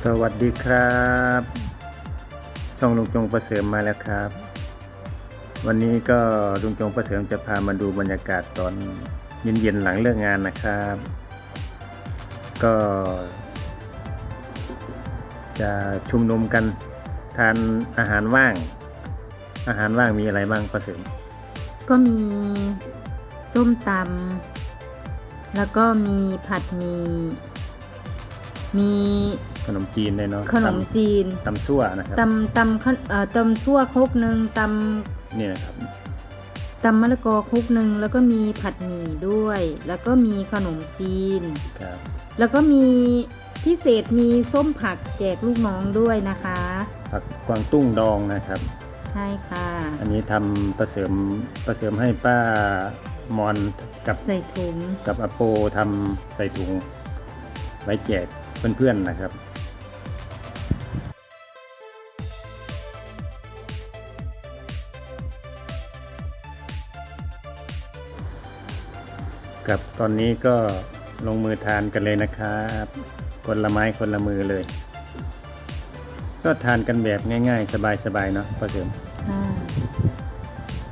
สวัสดีครับ ช่องลุงจงประเสริมมาแล้วครับ วันนี้ก็ลุงจงประเสริมจะพามาดูบรรยากาศตอนเย็นๆหลังเลิกงานนะครับ ก็ จะชุมนุมกันทานอาหารว่าง อาหารว่างมีอะไรบ้างประเสริม ก็มีส้มตำแล้วก็มีผัดหมีมี ขนมจีนเลยเนาะขนมจีนตำตำซั่วนะครับตำตำขนเอ่อตำซั่วครกหนึ่งตนี่นะครับำตำมะละกอครกหนึ่งแล้วก็มีผัดหมี่ด้วย แล้วก็มีขนมจีนครับแล้วก็มีพิเศษมีส้มผักแจกลูกน้องด้วยนะคะ ผักกวางตุ้งดองนะครับ ใช่ค่ะ อันนี้ทำประเสริมประเสริมให้ป้ามอนกับใส่ถุงกับอาโปทำใส่ถุงไว้แจกเพื่อนๆนะครับ กับตอนนี้ก็ลงมือทานกันเลยนะครับคนละไม้คนละมือเลย ก็ทานกันแบบง่าย ๆ สบายๆเนาะประเสริมค่ะ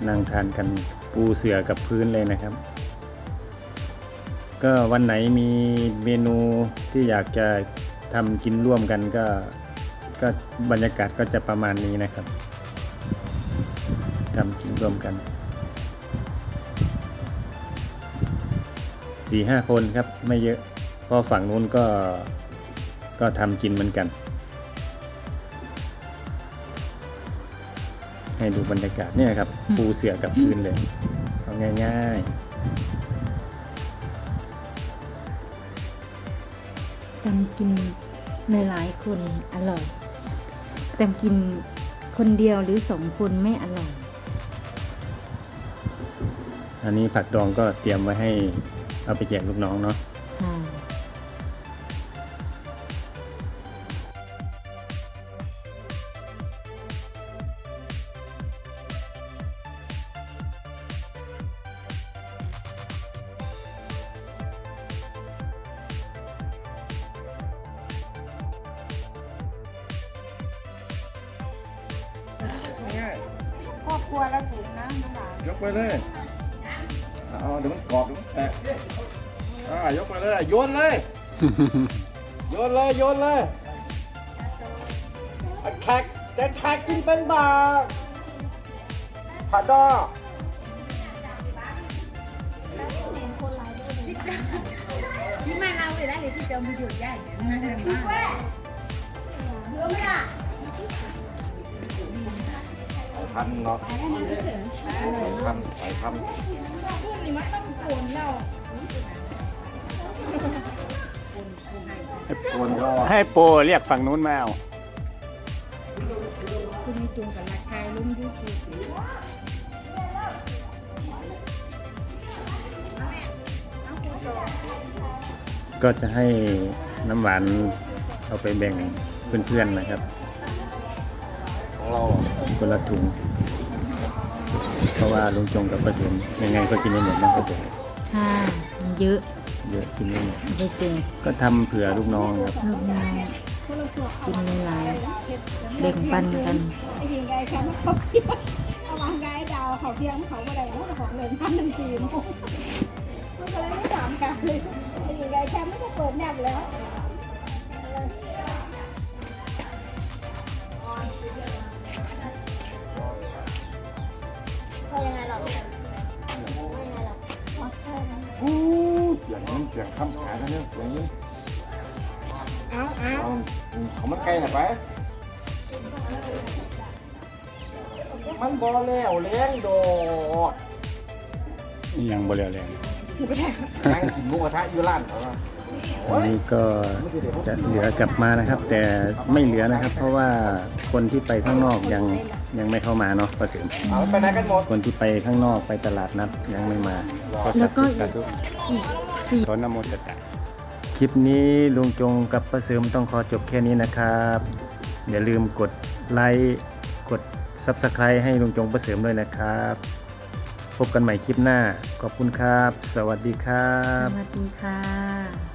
นั่งทานกันปูเสือกับพื้นเลยนะครับ ก็วันไหนมีเมนูที่อยากจะทำกินร่วมกันก็ก็บรรยากาศก็จะประมาณนี้นะครับทำกินร่วมกัน สี่ห้าคนครับไม่เยอะเพราะฝั่งนู้นก็ก็ทำกินเหมือนกัน ให้ดูบรรยากาศเนี่ยครับปูเสือกับพื้นเลยเอาง่ายตำกินในหลายๆคนอร่อยตำกินคนเดียวหรือสองคนไม่อร่อยๆอันนี้ผักดองก็เตรียมไว้ให้ เอาไปแจกลูกน้องเนาะค่ะครอบครัวละถุงนะน้องหลาน ยกไปเลย เอาเดี๋ยวมันกรอบเดี๋ยวมันแตกอ่ายกไปเลยโยนเลยโยนเลยโยนเลยแขกจะแขกกินเป็นบาผัดดอที่มาเอาเลยได้เลยที่จะมาอยู่ได้เนี่ยมา พันเนาะพันใส่พันโกนยอให้โปเรียกฝั่งนู้นมาเอาคุณมีจุงกับราคาลุ่มยูทูบก็จะให้น้ำหวานเอาไปแบ่งเพื่อนๆนะครับของ เราคนละถุง เพราะว่าลุงจงกับประเสริมยังไงก็กินไม่หมดนะประเสริมค่ะมันเยอะเยอะกินไม่หมดได้เจอก็ทำเผื่อลูกน้องครับลูกน้องกินหลายๆแบ่งปันกัน ไอ้ยิงไงแค่เขาเพียงเอาวางไงดาวเขาเพียงเขาก็ได้แล้วของเงินพันหนึ่งทีมมันก็เลยไม่ถามกันเลยไอ้ยิงไงแค่ไม่ต้องเปิดแนบแล้ว สียงมันเสียงคำขาเนี่ยเสียงนี้เอาเอาเอาเขามันไกลหน่อยไป มันบอแล้วแรงโดดยังบ่เรียวแรงนั่งกินหมูกระทะอยู่ร้านเขาอะอันนี้ก็จะเหลือกลับมานะครับ แต่ไม่เหลือนะครับ เพราะว่าคนที่ไปข้างนอกยังยังไม่เข้ามาเนาะประเสริมเอาไปไหนกันหมดคนที่ไปข้างนอกไปตลาดนัดยังไม่มาแล้วก็อีก สาธุอีกสี่ขอนโมตตะคลิปนี้ลุงจงกับประเสริมต้องขอจบแค่นี้นะครับอย่าลืมกดไลค์กด Subscribe ให้ลุงจงประเสริมด้วยนะครับ พบกันใหม่คลิปหน้า ขอบคุณครับ สวัสดีครัสบวัสดีค่ะ